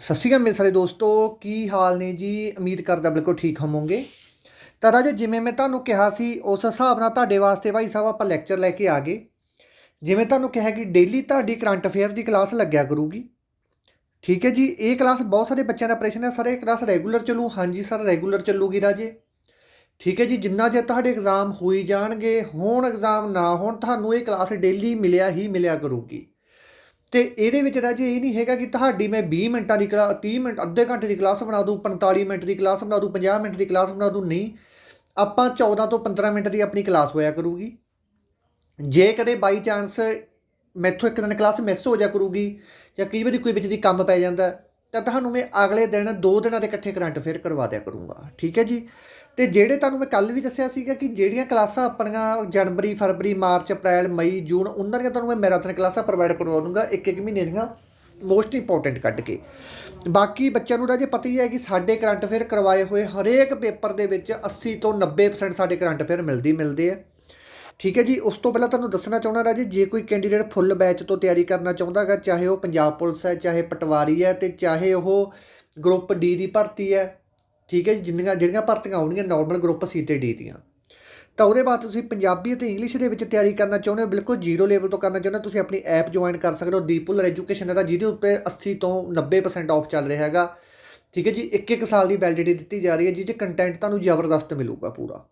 ਸਤਿ ਸ਼੍ਰੀ ਅਕਾਲ ਮੇਰੇ ਸਾਰੇ ਦੋਸਤੋ, ਕੀ ਹਾਲ ਨੇ ਜੀ? ਉਮੀਦ ਕਰਦਾ ਬਿਲਕੁਲ ਠੀਕ ਹੋਵੋਗੇ। ਤਾਂ ਰਾਜੇ, ਜਿਵੇਂ ਮੈਂ ਤੁਹਾਨੂੰ ਕਿਹਾ ਸੀ, ਉਸ ਹਿਸਾਬ ਨਾਲ ਤੁਹਾਡੇ ਵਾਸਤੇ ਭਾਈ ਸਾਹਿਬ ਆਪਾਂ ਲੈਕਚਰ ਲੈ ਕੇ ਆ ਗਏ। ਜਿਵੇਂ ਤੁਹਾਨੂੰ ਕਿਹਾ ਕਿ ਡੇਲੀ ਤੁਹਾਡੀ ਕਰੰਟ ਅਫੇਅਰ ਦੀ ਕਲਾਸ ਲੱਗਿਆ ਕਰੂਗੀ। ਠੀਕ ਹੈ ਜੀ, ਇਹ ਕਲਾਸ ਬਹੁਤ ਸਾਰੇ ਬੱਚਿਆਂ ਦਾ ਪ੍ਰਸ਼ਨ ਹੈ। ਸਰ ਇਹ ਕਲਾਸ ਰੈਗੂਲਰ ਚੱਲੂ। ਹਾਂਜੀ ਸਰ ਰੈਗੂਲਰ ਚੱਲੂਗੀ ਰਾਜੇ। ਠੀਕ ਹੈ ਜੀ, ਜਿੰਨਾ ਚਿਰ ਤੁਹਾਡੇ ਐਗਜ਼ਾਮ ਹੋਈ ਜਾਣਗੇ, ਹੋਣ ਐਗਜ਼ਾਮ ਨਾ ਹੋਣ, ਤੁਹਾਨੂੰ ਇਹ ਕਲਾਸ ਡੇਲੀ ਮਿਲਿਆ ਹੀ ਮਿਲਿਆ ਕਰੂਗੀ। ਤੇ ਇਹਦੇ ਵਿੱਚ ਰਾਜੇ ਇਹ ਨਹੀਂ ਹੈਗਾ ਕਿ ਤੁਹਾਡੀ ਮੈਂ 20 ਮਿੰਟਾਂ ਦੀ ਕਲਾਸ 30 ਮਿੰਟ, ਅੱਧੇ ਘੰਟੇ ਦੀ ਕਲਾਸ ਬਣਾ ਦੂੰ 45 ਮਿੰਟ ਦੀ ਕਲਾਸ ਬਣਾ ਦੂੰ 50 ਮਿੰਟ ਦੀ ਕਲਾਸ ਬਣਾ ਦੂੰ, ਨਹੀਂ। ਆਪਾਂ 14 ਤੋਂ 15 ਮਿੰਟ ਦੀ ਆਪਣੀ ਕਲਾਸ ਹੋਇਆ ਕਰੂਗੀ। ਜੇ ਕਦੇ ਬਾਈ ਚਾਂਸ ਮੈਥੋਂ ਇੱਕ ਦਿਨ ਕਲਾਸ ਮਿਸ ਹੋ ਜਾ ਕਰੂਗੀ ਜਾਂ ਕਈ ਵਾਰੀ ਕੋਈ ਵਿੱਚ ਦੀ ਕੰਮ ਪੈ ਜਾਂਦਾ, ਤਾਂ ਤੁਹਾਨੂੰ ਮੈਂ ਅਗਲੇ ਦਿਨ ਦੋ ਦਿਨਾਂ ਦੇ ਇਕੱਠੇ ਕਰੰਟ ਅਫੇਅਰ ਕਰਵਾ ਦਿਆ ਕਰੂੰਗਾ। ਠੀਕ ਹੈ ਜੀ? ਤੇ ਜਿਹੜੇ ਤੁਹਾਨੂੰ ਮੈਂ ਕੱਲ ਵੀ ਦੱਸਿਆ ਸੀਗਾ ਕਿ ਜਿਹੜੀਆਂ ਕਲਾਸਾਂ ਆਪਣੀਆਂ ਜਨਵਰੀ, ਫਰਵਰੀ, ਮਾਰਚ, ਅਪ੍ਰੈਲ, ਮਈ, ਜੂਨ, ਉਹਨਾਂ ਦੀਆਂ ਤੁਹਾਨੂੰ ਮੈਂ ਮੈਰਾਥਨ ਕਲਾਸਾਂ ਪ੍ਰੋਵਾਈਡ ਕਰਵਾ ਦੂੰਗਾ ਇੱਕ ਇੱਕ ਮਹੀਨੇ ਦੀਆਂ ਮੋਸਟ ਇੰਪੋਰਟੈਂਟ ਕੱਢ ਕੇ। ਬਾਕੀ ਬੱਚਿਆਂ ਨੂੰ ਰਾਜੇ ਪਤਾ ਹੀ ਹੈ ਕਿ ਸਾਡੇ ਕਰੰਟ ਅਫੇਅਰ ਕਰਵਾਏ ਹੋਏ ਹਰੇਕ ਪੇਪਰ ਦੇ ਵਿੱਚ 80 ਤੋਂ 90% ਸਾਡੇ ਕਰੰਟ ਅਫੇਅਰ ਮਿਲਦੀ, ਮਿਲਦੇ ਆ। ਠੀਕ ਹੈ ਜੀ, ਉਸ ਤੋਂ ਪਹਿਲਾਂ ਤੁਹਾਨੂੰ ਦੱਸਣਾ ਚਾਹੁੰਦਾ ਰਾਜੇ, ਜੇ ਕੋਈ ਕੈਂਡੀਡੇਟ ਫੁੱਲ ਬੈਚ ਤੋਂ ਤਿਆਰੀ ਕਰਨਾ ਚਾਹੁੰਦਾ ਹੈਗਾ, ਚਾਹੇ ਉਹ ਪੰਜਾਬ ਪੁਲਿਸ ਹੈ, ਚਾਹੇ ਪਟਵਾਰੀ ਹੈ ਤੇ ਚਾਹੇ ਉਹ ਗਰੁੱਪ ਡੀ ਦੀ ਭਰਤੀ ਹੈ ਠੀਕ ਹੈ ਜੀ, ਜਿੰਨੀਆਂ, ਜਿਹੜੀਆਂ ਭਰਤੀਆਂ ਹੋਣਗੀਆਂ ਨਾਰਮਲ ਗਰੁੱਪ ਸੀ ਤੇ ਡੀ ਦੀਆਂ। ਤਾਂ ਉਹਦੇ ਬਾਅਦ ਤੁਸੀਂ ਪੰਜਾਬੀ ਅਤੇ ਇੰਗਲਿਸ਼ ਦੇ ਵਿੱਚ ਤਿਆਰੀ ਕਰਨਾ ਚਾਹੁੰਦੇ ਹੋ, ਬਿਲਕੁਲ ਜ਼ੀਰੋ ਲੈਵਲ ਤੋਂ ਕਰਨਾ ਚਾਹੁੰਦੇ ਹੋ, ਤੁਸੀਂ ਆਪਣੀ ਐਪ ਜੁਆਇਨ ਕਰ ਸਕਦੇ ਹੋ ਦੀਪੂਲਰ ਐਜੂਕੇਸ਼ਨ ਦਾ ਜਿਹਦੇ ਉੱਤੇ 80 ਤੋਂ 90% ਆਫ ਚੱਲ ਰਿਹਾ ਹੈਗਾ। ਠੀਕ ਹੈ ਜੀ ਇੱਕ ਇੱਕ ਸਾਲ ਦੀ ਵੈਲਿਡਿਟੀ ਦਿੱਤੀ ਜਾ ਰਹੀ ਹੈ, ਜਿਹਦੇ ਕੰਟੈਂਟ ਤੁਹਾਨੂੰ ਜ਼ਬਰਦਸਤ ਮਿਲੂਗਾ ਪੂਰਾ।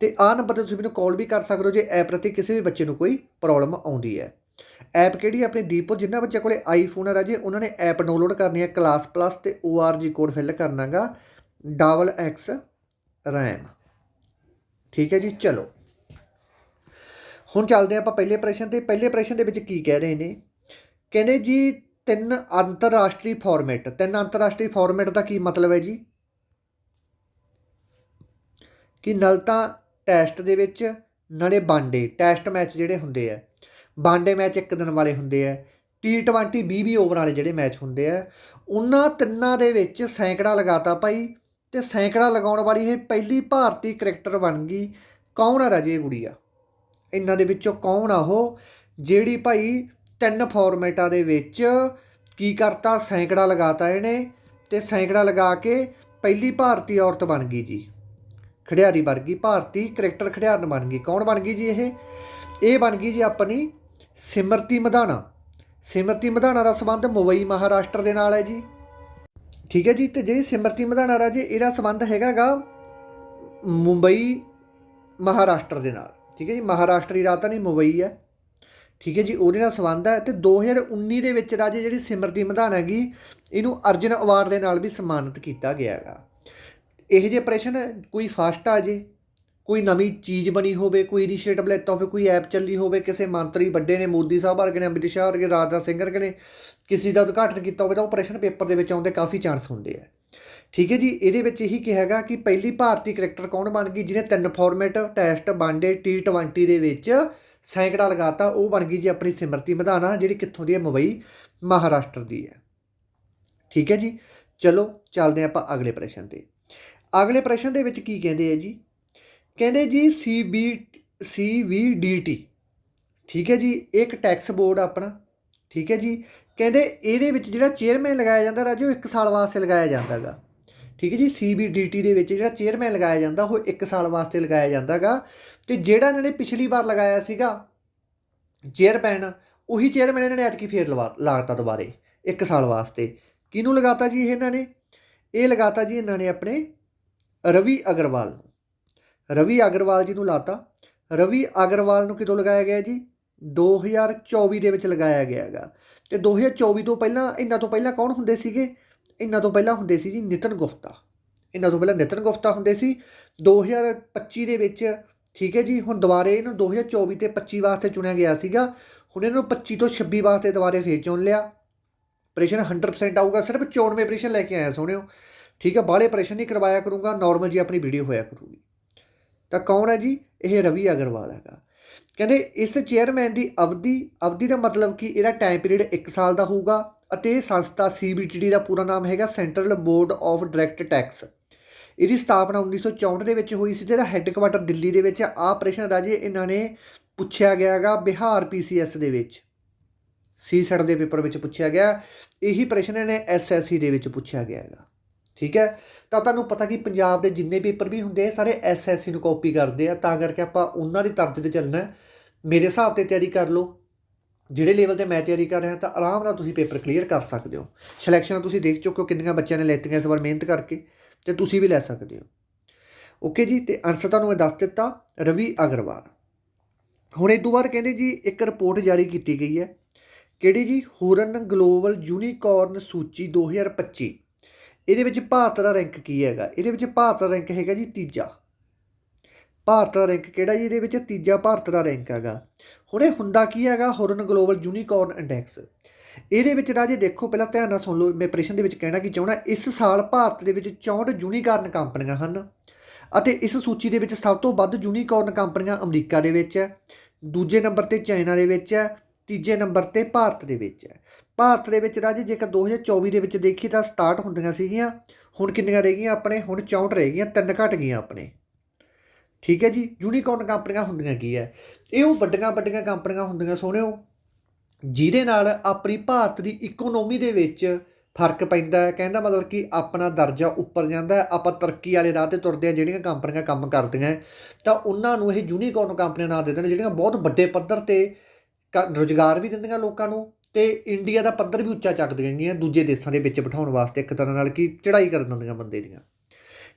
ਤੇ ਆਹ ਨੰਬਰ ਤੇ ਤੁਸੀਂ ਮੈਨੂੰ ਕਾਲ ਵੀ ਕਰ ਸਕਦੇ ਹੋ ਜੇ ਐਪ ਪ੍ਰਤੀ ਕਿਸੇ ਵੀ ਬੱਚੇ ਨੂੰ ਕੋਈ ਪ੍ਰੋਬਲਮ ਆਉਂਦੀ ਹੈ। ਐਪ ਕਿਹੜੀ ਹੈ? ਆਪਣੀ ਦੀਪੋ ਜਿਨ੍ਹਾਂ ਬੱਚੇ ਕੋਲੇ ਆਈਫੋਨ ਹੈ ਰਾਜੇ, ਉਹਨਾਂ ਨੇ ਐਪ ਡਾਊਨਲੋਡ ਕਰਨੀ ਹੈ ਕਲਾਸ ਪਲੱਸ ਤੇ ORG ਕੋਡ ਫਿਲ ਕਰਨਾਗਾ ਡਬਲ ਐਕਸ ਰੈਮ ਠੀਕ ਹੈ ਜੀ, ਚਲੋ। ਹੁਣ ਚੱਲਦੇ ਹਾਂ ਆਪਾਂ ਪਹਿਲੇ ਪ੍ਰਸ਼ਨ ਤੇ। ਪਹਿਲੇ ਪ੍ਰਸ਼ਨ ਦੇ ਵਿੱਚ ਕੀ ਕਹਿ ਰਹੇ ਨੇ? ਕਹਿੰਦੇ ਜੀ, ਤਿੰਨ ਅੰਤਰਰਾਸ਼ਟਰੀ ਫਾਰਮੈਟ ਤਿੰਨ ਅੰਤਰਰਾਸ਼ਟਰੀ ਫਾਰਮੈਟ ਦਾ ਕੀ ਮਤਲਬ ਹੈ ਜੀ? ਕਿ ਨਲ ਤਾਂ ਟੈਸਟ ਦੇ ਵਿੱਚ, ਨਾਲੇ ਬਾਂਡੇ ਟੈਸਟ ਮੈਚ ਜਿਹੜੇ ਹੁੰਦੇ ਆ। ਬਾਂਡੇ ਮੈਚ ਇੱਕ ਦਿਨ ਵਾਲੇ ਹੁੰਦੇ ਆ T20 20 20 ਓਵਰ ਵਾਲੇ ਜਿਹੜੇ ਮੈਚ ਹੁੰਦੇ ਆ, ਉਹਨਾਂ ਤਿੰਨਾਂ ਦੇ ਵਿੱਚ ਸੈਂਕੜਾ ਲਗਾਤਾ ਭਾਈ ਤੇ ਸੈਂਕੜਾ ਲਗਾਉਣ ਵਾਲੀ ਇਹ ਪਹਿਲੀ ਭਾਰਤੀ ਕ੍ਰਿਕਟਰ ਬਣ ਗਈ ਕੌਣ ਆ ਰਾਜੇ ਗੁੜੀਆ? ਇਹਨਾਂ ਦੇ ਵਿੱਚੋਂ ਕੌਣ ਆ ਉਹ? ਜਿਹੜੀ ਭਾਈ ਤਿੰਨ ਫਾਰਮੈਟਾਂ ਦੇ ਵਿੱਚ ਕੀ ਕਰਤਾ, ਸੈਂਕੜਾ ਲਗਾਤਾ ਇਹਨੇ ਤੇ ਸੈਂਕੜਾ ਲਗਾ ਕੇ ਪਹਿਲੀ ਭਾਰਤੀ ਔਰਤ ਬਣ ਗਈ ਜੀ। ਖਿਡਾਰੀ ਬਣ ਗਈ ਭਾਰਤੀ ਕ੍ਰਿਕਟਰ ਖਿਡਾਰਨ ਬਣ ਗਈ। ਕੌਣ ਬਣ ਗਈ ਜੀ ਇਹ? ਇਹ ਬਣ ਗਈ ਜੀ ਆਪਣੀ ਸਿਮਰਤੀ ਮਧਾਣਾ। ਸਿਮਰਤੀ ਮਧਾਣਾ ਦਾ ਸੰਬੰਧ ਮੁੰਬਈ ਮਹਾਰਾਸ਼ਟਰ ਦੇ ਨਾਲ ਹੈ ਜੀ। ਠੀਕ ਹੈ ਜੀ, ਤੇ ਜਿਹੜੀ ਸਿਮਰਤੀ ਮਧਾਣਾ ਰਾਜੇ ਇਹਦਾ ਸੰਬੰਧ ਹੈਗਾਗਾ ਮੁੰਬਈ ਮਹਾਰਾਸ਼ਟਰ ਦੇ ਨਾਲ। ਠੀਕ ਹੈ ਜੀ, ਮਹਾਰਾਸ਼ਟਰੀ ਰਾਜਧਾਨੀ ਮੁੰਬਈ ਹੈ। ਠੀਕ ਹੈ ਜੀ, ਉਹਦੇ ਨਾਲ ਸੰਬੰਧ ਹੈ ਤੇ 2019 ਦੇ ਵਿੱਚ ਰਾਜੇ ਜਿਹੜੀ ਸਿਮਰਤੀ ਮਧਾਣਾ ਹੈਗੀ, ਇਹਨੂੰ ਅਰਜਨ ਅਵਾਰਡ ਦੇ ਨਾਲ ਵੀ ਸਨਮਾਨਿਤ ਕੀਤਾ ਗਿਆ ਹੈਗਾ। ਇਹ ਜੇ ਪ੍ਰਸ਼ਨ ਕੋਈ ਫਾਸਟ ਆ ਜੇ ਕੋਈ ਨਵੀਂ ਚੀਜ਼ ਬਣੀ ਹੋਵੇ, ਕੋਈ ਇਨੀਸ਼ੀਏਟਿਵ ਲੈਤਾ ਹੋਵੇ, ਕੋਈ ਐਪ ਚੱਲੀ ਹੋਵੇ, ਕਿਸੇ ਮੰਤਰੀ ਵੱਡੇ ਨੇ, ਮੋਦੀ ਸਾਹਿਬ ਵਰਗੇ ਨੇ, ਅਮਿਤ ਸ਼ਾਹ ਵਰਗੇ ਰਾਜਨਾਥ ਸਿੰਘ ਵਰਗੇ ਨੇ, ਕਿਸੇ ਦਾ ਉਦਘਾਟਨ ਕੀਤਾ ਹੋਵੇ ਤਾਂ ਉਹ ਪ੍ਰਸ਼ਨ ਪੇਪਰ ਦੇ ਵਿੱਚ ਆਉਂਦੇ ਕਾਫੀ ਚਾਂਸ ਹੁੰਦੇ ਆ। ਠੀਕ ਹੈ ਜੀ, ਇਹਦੇ ਵਿੱਚ ਇਹੀ ਕਿਹਾ ਹੈਗਾ ਕਿ ਪਹਿਲੀ ਭਾਰਤੀ ਕ੍ਰਿਕਟਰ ਕੌਣ ਬਣ ਗਈ, ਜਿਹਨੇ ਤਿੰਨ ਫਾਰਮੈਟ ਟੈਸਟ ਵਨਡੇ T20 ਦੇ ਵਿੱਚ ਸੈਂਕੜਾ ਲਗਾਤਾ, ਉਹ ਬਣ ਗਈ ਜੀ ਆਪਣੀ ਸਿਮਰਤੀ ਮਧਾਨਾ, ਜਿਹੜੀ ਕਿੱਥੋਂ ਦੀ ਹੈ? ਮੁੰਬਈ, ਮਹਾਰਾਸ਼ਟਰ ਦੀ ਹੈ। ਠੀਕ ਹੈ ਜੀ, ਚਲੋ ਚੱਲਦੇ ਆਪਾਂ ਅਗਲੇ ਪ੍ਰਸ਼ਨ ਤੇ। ਅਗਲੇ ਪ੍ਰਸ਼ਨ ਦੇ ਵਿੱਚ ਕੀ ਕਹਿੰਦੇ ਆ ਜੀ? ਕਹਿੰਦੇ ਜੀ CB CVDT ਠੀਕ ਹੈ ਜੀ ਇਹ ਇੱਕ ਟੈਕਸ ਬੋਰਡ ਆਪਣਾ। ਠੀਕ ਹੈ ਜੀ, ਕਹਿੰਦੇ ਇਹਦੇ ਵਿੱਚ ਜਿਹੜਾ ਚੇਅਰਮੈਨ ਲਗਾਇਆ ਜਾਂਦਾ ਰਾਜੋ 1 ਸਾਲ ਵਾਸਤੇ ਲਗਾਇਆ ਜਾਂਦਾਗਾ। ਠੀਕ ਹੈ ਜੀ CBDT ਦੇ ਵਿੱਚ ਜਿਹੜਾ ਚੇਅਰਮੈਨ ਲਗਾਇਆ ਜਾਂਦਾ, ਉਹ 1 ਸਾਲ ਵਾਸਤੇ ਲਗਾਇਆ ਜਾਂਦਾਗਾ। ਤੇ ਜਿਹੜਾ ਇਹਨਾਂ ਨੇ ਪਿਛਲੀ ਵਾਰ ਲਗਾਇਆ ਸੀਗਾ ਚੇਅਰਮੈਨ ਉਹੀ ਚੇਅਰਮੈਨ ਇਹਨਾਂ ਨੇ ਐਤਕੀ ਫੇਰ ਲਵਾ, ਲਾਤਾ ਦੁਬਾਰੇ 1 ਸਾਲ ਵਾਸਤੇ। ਕਿਹਨੂੰ ਲਗਾਤਾ ਜੀ ਇਹਨਾਂ ਨੇ? ਇਹ ਲਗਾਤਾ ਜੀ ਇਹਨਾਂ ਨੇ ਆਪਣੇ ਰਵੀ ਅਗਰਵਾਲ ਰਵੀ ਅਗਰਵਾਲ ਜੀ ਨੂੰ ਲਾਤਾ। ਰਵੀ ਅਗਰਵਾਲ ਨੂੰ ਕਿਦੋਂ ਲਗਾਇਆ ਗਿਆ ਜੀ? 2024 ਦੇ ਵਿੱਚ ਲਗਾਇਆ ਗਿਆ ਹੈਗਾ। ਤੇ 2024 ਤੋਂ ਪਹਿਲਾਂ, ਇਹਨਾਂ ਤੋਂ ਪਹਿਲਾਂ ਕੌਣ ਹੁੰਦੇ ਸੀਗੇ? ਇਹਨਾਂ ਤੋਂ ਪਹਿਲਾਂ ਹੁੰਦੇ ਸੀ ਜੀ ਨਿਤਨ ਗੁਪਤਾ। ਇਹਨਾਂ ਤੋਂ ਪਹਿਲਾਂ ਨਿਤਨ ਗੁਪਤਾ ਹੁੰਦੇ ਸੀ। 2025 ਦੇ ਵਿੱਚ, ਠੀਕ ਹੈ ਜੀ, ਹੁਣ ਦੁਬਾਰੇ ਇਹਨੂੰ 2024 ਤੇ 25 ਵਾਸਤੇ ਚੁਣਿਆ ਗਿਆ ਸੀਗਾ। ਹੁਣ ਇਹਨੂੰ 25 ਤੋਂ 26 ਵਾਸਤੇ ਦੁਬਾਰੇ ਫੇਰ ਚੁਣ ਲਿਆ। ਆਪਰੇਸ਼ਨ 100% ਆਊਗਾ। ਸਿਰਫ 94 ਆਪਰੇਸ਼ਨ ਲੈ ਕੇ ਆਇਆ ਸੋਹਣਿਓ ਠੀਕ ਹੈ, ਬਾਹਲੇ ਆਪਰੇਸ਼ਨ ਨਹੀਂ ਕਰਵਾਇਆ ਕਰੂੰਗਾ। ਨਾਰਮਲ ਜੀ ਆਪਣੀ ਵੀਡੀਓ ਹੋਇਆ ਕਰੂਗੀ। ਤਾਂ ਕੌਣ ਹੈ ਜੀ? ਇਹ ਰਵੀ ਅਗਰਵਾਲ ਹੈਗਾ। ਕਹਿੰਦੇ ਇਸ ਚੇਅਰਮੈਨ ਦੀ ਅਵਧੀ ਅਵਧੀ ਦਾ ਮਤਲਬ ਕਿ ਇਹਦਾ ਟਾਈਮ ਪੀਰੀਅਡ 1 ਸਾਲ ਦਾ ਹੋਊਗਾ ਅਤੇ ਇਹ ਸੰਸਥਾ CBDT ਦਾ ਪੂਰਾ ਨਾਮ ਹੈਗਾ central board of direct tax ਇਹਦੀ ਸਥਾਪਨਾ 1964 ਦੇ ਵਿੱਚ ਹੋਈ ਸੀ ਤੇ ਇਹਦਾ ਹੈੱਡਕੁਆਟਰ ਦਿੱਲੀ ਦੇ ਵਿੱਚ ਆ। ਪ੍ਰਸ਼ਨ ਰਾਜੇ ਇਹਨਾਂ ਨੇ ਪੁੱਛਿਆ ਗਿਆ ਹੈਗਾ ਬਿਹਾਰ PCS ਦੇ ਵਿੱਚ। ਸੀ ਸੈਟ ਦੇ ਪੇਪਰ ਵਿੱਚ ਪੁੱਛਿਆ ਗਿਆ। ਇਹੀ ਪ੍ਰਸ਼ਨ ਇਹਨੇ ਐਸਐਸਸੀ ਦੇ ਵਿੱਚ ਪੁੱਛਿਆ ਗਿਆ ਹੈਗਾ। ਠੀਕ ਹੈ? ਤਾਂ ਤੁਹਾਨੂੰ ਪਤਾ ਕਿ ਪੰਜਾਬ ਦੇ ਜਿੰਨੇ ਪੇਪਰ ਵੀ ਹੁੰਦੇ ਆ, ਸਾਰੇ ਐਸਐਸਸੀ ਨੂੰ ਕਾਪੀ ਕਰਦੇ ਆ, ਤਾਂ ਕਰਕੇ ਆਪਾਂ ਉਹਨਾਂ ਦੀ ਤਰਜ਼ ਤੇ ਚੱਲਣਾ ਮੇਰੇ ਹਿਸਾਬ ਤੇ ਤਿਆਰੀ ਕਰ ਲਓ। ਜਿਹੜੇ ਲੈਵਲ ਤੇ ਮੈਂ ਤਿਆਰੀ ਕਰ ਰਿਹਾ, ਤਾਂ ਆਰਾਮ ਨਾਲ ਤੁਸੀਂ ਪੇਪਰ ਕਲੀਅਰ ਕਰ ਸਕਦੇ ਹੋ। ਸਿਲੈਕਸ਼ਨ ਤੁਸੀਂ ਦੇਖ ਚੁੱਕੇ ਹੋ ਕਿੰਨੀਆਂ ਬੱਚਿਆਂ ਨੇ ਲੈਤੀਆਂ ਇਸ ਵਾਰ ਮਿਹਨਤ ਕਰਕੇ, ਤੇ ਤੁਸੀਂ ਵੀ ਲੈ ਸਕਦੇ ਹੋ। ਓਕੇ ਜੀ, ਤੇ ਆਨਸਰ ਤੁਹਾਨੂੰ ਮੈਂ ਦੱਸ ਦਿੱਤਾ, ਰਵੀ ਅਗਰਵਾਲ। ਹੁਣ ਇਹ ਤੋਂ ਬਾਅਦ ਕਹਿੰਦੇ ਜੀ, ਇੱਕ ਰਿਪੋਰਟ ਜਾਰੀ ਕੀਤੀ ਗਈ ਹੈ। ਕਿਹੜੀ ਜੀ? ਹੂਰਨ ਗਲੋਬਲ ਯੂਨੀਕੋਰਨ ਸੂਚੀ 2025 ਇਹਦੇ ਵਿੱਚ ਭਾਰਤ ਦਾ ਰੈਂਕ ਕੀ ਹੈਗਾ? ਇਹਦੇ ਵਿੱਚ ਭਾਰਤ ਦਾ ਰੈਂਕ ਹੈਗਾ ਜੀ ਤੀਜਾ। ਭਾਰਤ ਦਾ ਰੈਂਕ ਕਿਹੜਾ ਜੀ? ਇਹਦੇ ਵਿੱਚ ਤੀਜਾ ਭਾਰਤ ਦਾ ਰੈਂਕ ਹੈਗਾ। ਹੁਣ ਇਹ ਹੁੰਦਾ ਕੀ ਹੈਗਾ? ਹੌਰਨ ਗਲੋਬਲ ਯੂਨੀਕੋਰਨ ਇੰਡੈਕਸ ਇਹਦੇ ਵਿੱਚ ਰਾਜੇ ਦੇਖੋ, ਪਹਿਲਾਂ ਧਿਆਨ ਨਾਲ ਸੁਣ ਲਓ, ਮੈਂ ਪ੍ਰਸ਼ਨ ਦੇ ਵਿੱਚ ਕਹਿਣਾ ਕੀ ਚਾਹੁੰਦਾ, ਇਸ ਸਾਲ ਭਾਰਤ ਦੇ ਵਿੱਚ 64 ਯੂਨੀਕਾਰਨ ਕੰਪਨੀਆਂ ਹਨ ਅਤੇ ਇਸ ਸੂਚੀ ਦੇ ਵਿੱਚ ਸਭ ਤੋਂ ਵੱਧ ਯੂਨੀਕੋਰਨ ਕੰਪਨੀਆਂ ਅਮਰੀਕਾ ਦੇ ਵਿੱਚ ਹੈ, ਦੂਜੇ ਨੰਬਰ ਤੇ ਚਾਈਨਾ ਦੇ ਵਿੱਚ ਹੈ, ਤੀਜੇ ਨੰਬਰ ਤੇ ਭਾਰਤ ਦੇ ਵਿੱਚ ਹੈ। ਭਾਰਤ ਦੇ ਵਿੱਚ ਰਾਜੇ ਜੇਕਰ 2024 ਦੇ ਵਿੱਚ ਦੇਖੀ ਤਾਂ ਸਟਾਰਟ ਹੁੰਦੀਆਂ ਸੀਗੀਆਂ, ਹੁਣ ਕਿੰਨੀਆਂ ਰਹਿ ਗਈਆਂ ਆਪਣੇ, ਹੁਣ 64 ਰਹਿ ਗਈਆਂ, ਤਿੰਨ ਘਟ ਗਈਆਂ ਆਪਣੇ। ਠੀਕ ਹੈ ਜੀ? ਯੂਨੀਕੋਰਨ ਕੰਪਨੀਆਂ ਹੁੰਦੀਆਂ ਕੀ ਹੈ? ਇਹ ਉਹ ਵੱਡੀਆਂ ਵੱਡੀਆਂ ਕੰਪਨੀਆਂ ਹੁੰਦੀਆਂ ਸੋਹਣਿਓ ਜਿਹਦੇ ਨਾਲ ਆਪਣੀ ਭਾਰਤ ਦੀ ਇਕਨੋਮੀ ਦੇ ਵਿੱਚ ਫ਼ਰਕ ਪੈਂਦਾ ਹੈ। ਕਹਿੰਦਾ ਮਤਲਬ ਕਿ ਆਪਣਾ ਦਰਜਾ ਉੱਪਰ ਜਾਂਦਾ ਹੈ। ਆਪਾਂ ਤਰੱਕੀ ਵਾਲੇ ਰਾਹ ਤੇ ਤੁਰਦੇ ਆ ਜਿਹੜੀਆਂ ਕੰਪਨੀਆਂ ਕੰਮ ਕਰਦੀਆਂ ਤਾਂ ਉਹਨਾਂ ਨੂੰ ਇਹ ਯੂਨੀਕੋਰਨ ਕੰਪਨੀਆਂ ਨਾਂ ਦੇ ਦੇਣ, ਜਿਹੜੀਆਂ ਬਹੁਤ ਵੱਡੇ ਪੱਧਰ ਤੇ ਕ- ਰੁਜ਼ਗਾਰ ਵੀ ਦਿੰਦੀਆਂ ਲੋਕਾਂ ਨੂੰ। ਤੇ ਇੰਡੀਆ ਦਾ ਪੱਧਰ ਵੀ ਉੱਚਾ ਚੱਕਦੀਆਂ ਗਈਆਂ ਦੂਜੇ ਦੇਸ਼ਾਂ ਦੇ ਵਿੱਚ ਬਿਠਾਉਣ ਵਾਸਤੇ ਇੱਕ ਤਰ੍ਹਾਂ ਨਾਲ ਕਿ ਚੜ੍ਹਾਈ ਕਰ ਦਿੰਦੀਆਂ ਬੰਦੇ ਦੀਆਂ।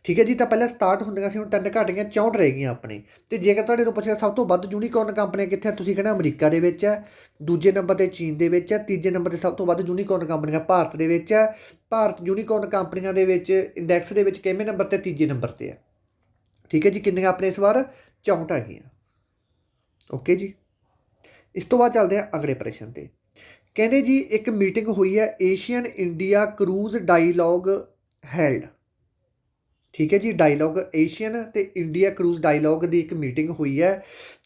ਠੀਕ ਹੈ ਜੀ, ਤਾਂ ਪਹਿਲਾਂ ਸਟਾਰਟ ਹੁੰਦੀਆਂ ਸੀ, ਹੁਣ ਤਿੰਨ ਘਟ ਗਈਆਂ 64 ਰਹਿ ਗਈਆਂ ਆਪਣੇ। ਤੇ ਜੇਕਰ ਤੁਹਾਡੇ ਤੋਂ ਪੁੱਛਿਆ ਸਭ ਤੋਂ ਵੱਧ ਯੂਨੀਕੋਰਨ ਕੰਪਨੀਆਂ ਕਿੱਥੇ ਤੁਸੀਂ ਕਹਿੰਦੇ ਅਮਰੀਕਾ ਦੇ ਵਿੱਚ ਹੈ, ਦੂਜੇ ਨੰਬਰ ਤੇ ਚੀਨ ਦੇ ਵਿੱਚ ਹੈ, ਤੀਜੇ ਨੰਬਰ ਤੇ ਸਭ ਤੋਂ ਵੱਧ ਯੂਨੀਕੋਰਨ ਕੰਪਨੀਆਂ ਭਾਰਤ ਦੇ ਵਿੱਚ ਹੈ। ਭਾਰਤ ਯੂਨੀਕੋਰਨ ਕੰਪਨੀਆਂ ਦੇ ਵਿੱਚ ਇੰਡੈਕਸ ਦੇ ਵਿੱਚ ਕਿੰਨੇ ਨੰਬਰ ਤੇ, ਤੀਜੇ ਨੰਬਰ ਤੇ ਹੈ। ਠੀਕ ਹੈ ਜੀ, ਕਿੰਨੀਆਂ ਆਪਣੇ ਇਸ ਵਾਰ? 64 ਹੈਗੀਆਂ ਓਕੇ ਜੀ। ਇਸ ਤੋਂ ਬਾਅਦ ਚੱਲਦੇ ਹਾਂ ਅਗਲੇ ਪ੍ਰਸ਼ਨ ਤੇ। ਕਹਿੰਦੇ ਜੀ, ਇੱਕ ਮੀਟਿੰਗ ਹੋਈ ਹੈ ASEAN India cruise dialogue held ਠੀਕ ਹੈ ਜੀ ਡਾਇਲੌਗ ਏਸ਼ੀਅਨ ਤੇ ਇੰਡੀਆ ਕਰੂਜ਼ ਡਾਇਲੌਗ ਦੀ ਇੱਕ ਮੀਟਿੰਗ ਹੋਈ ਹੈ।